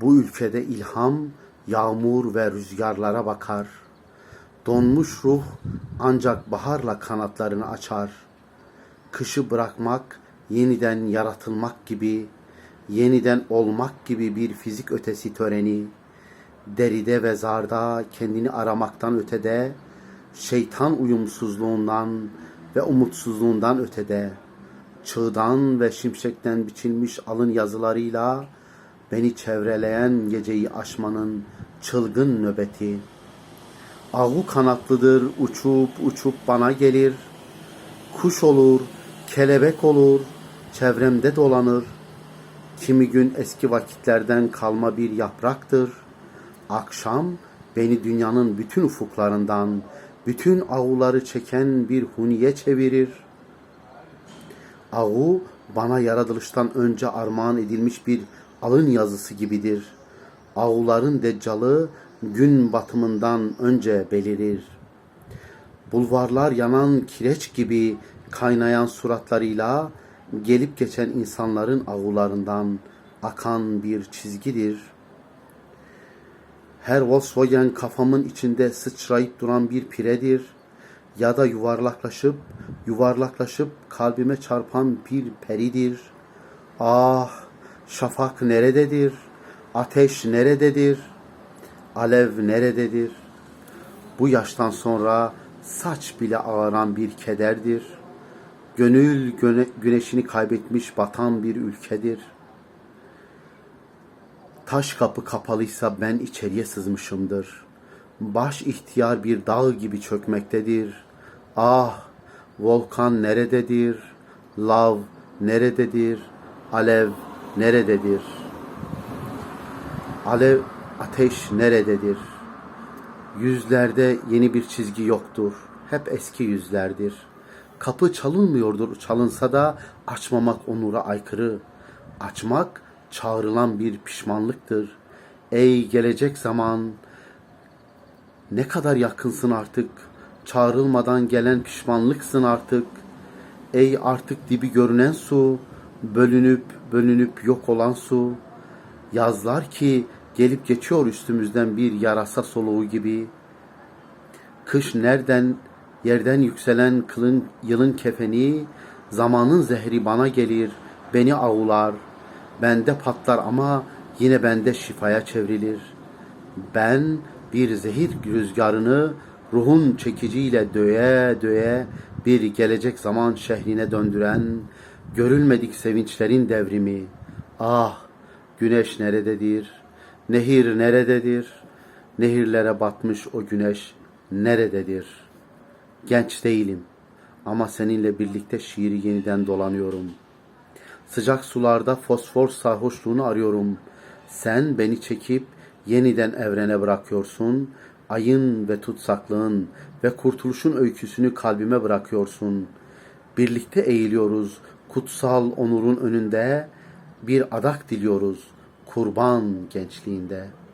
Bu ülkede ilham, yağmur ve rüzgarlara bakar. Donmuş ruh ancak baharla kanatlarını açar. Kışı bırakmak, yeniden yaratılmak gibi, yeniden olmak gibi bir fizik ötesi töreni. Deride ve zarda kendini aramaktan ötede, şeytan uyumsuzluğundan ve umutsuzluğundan ötede, çığdan ve şimşekten biçilmiş alın yazılarıyla beni çevreleyen geceyi aşmanın çılgın nöbeti. Avu kanatlıdır uçup uçup bana gelir. Kuş olur, kelebek olur, çevremde dolanır. Kimi gün eski vakitlerden kalma bir yapraktır. Akşam beni dünyanın bütün ufuklarından, bütün avuları çeken bir huniye çevirir. Avu bana yaratılıştan önce armağan edilmiş bir alın yazısı gibidir. Avuların deccalı gün batımından önce belirir. Bulvarlar yanan kireç gibi kaynayan suratlarıyla gelip geçen insanların avularından akan bir çizgidir. Her Volkswagen kafamın içinde sıçrayıp duran bir piredir ya da yuvarlaklaşıp yuvarlaklaşıp kalbime çarpan bir peridir. Ah, şafak nerededir? Ateş nerededir? Alev nerededir? Bu yaştan sonra saç bile ağaran bir kederdir. Gönül göne- güneşini kaybetmiş batan bir ülkedir. Taş kapı kapalıysa ben içeriye sızmışımdır. Baş ihtiyar bir dağ gibi çökmektedir. Ah, volkan nerededir? Lav nerededir? Alev nerededir? Alev, ateş nerededir? Yüzlerde yeni bir çizgi yoktur. Hep eski yüzlerdir. Kapı çalınmıyordur. Çalınsa da açmamak onura aykırı. Açmak çağrılan bir pişmanlıktır. Ey gelecek zaman ne kadar yakınsın artık. Çağrılmadan gelen pişmanlıksın artık. Ey artık dibi görünen su, bölünüp bölünüp yok olan su. Yazlar ki gelip geçiyor üstümüzden bir yarasa soluğu gibi. Kış nereden yerden yükselen kılın yılın kefeni, zamanın zehri bana gelir, beni avular. Bende patlar ama yine bende şifaya çevrilir. Ben bir zehir rüzgarını ruhun çekiciyle döye döye bir gelecek zaman şehrine döndüren görülmedik sevinçlerin devrimi. Ah güneş nerededir? Nehir nerededir? Nehirlere batmış o güneş nerededir? Genç değilim ama seninle birlikte şiiri yeniden dolanıyorum. Sıcak sularda fosfor sarhoşluğunu arıyorum. Sen beni çekip yeniden evrene bırakıyorsun. Ayın ve tutsaklığın ve kurtuluşun öyküsünü kalbime bırakıyorsun. Birlikte eğiliyoruz kutsal onurun önünde bir adak diliyoruz kurban gençliğinde.''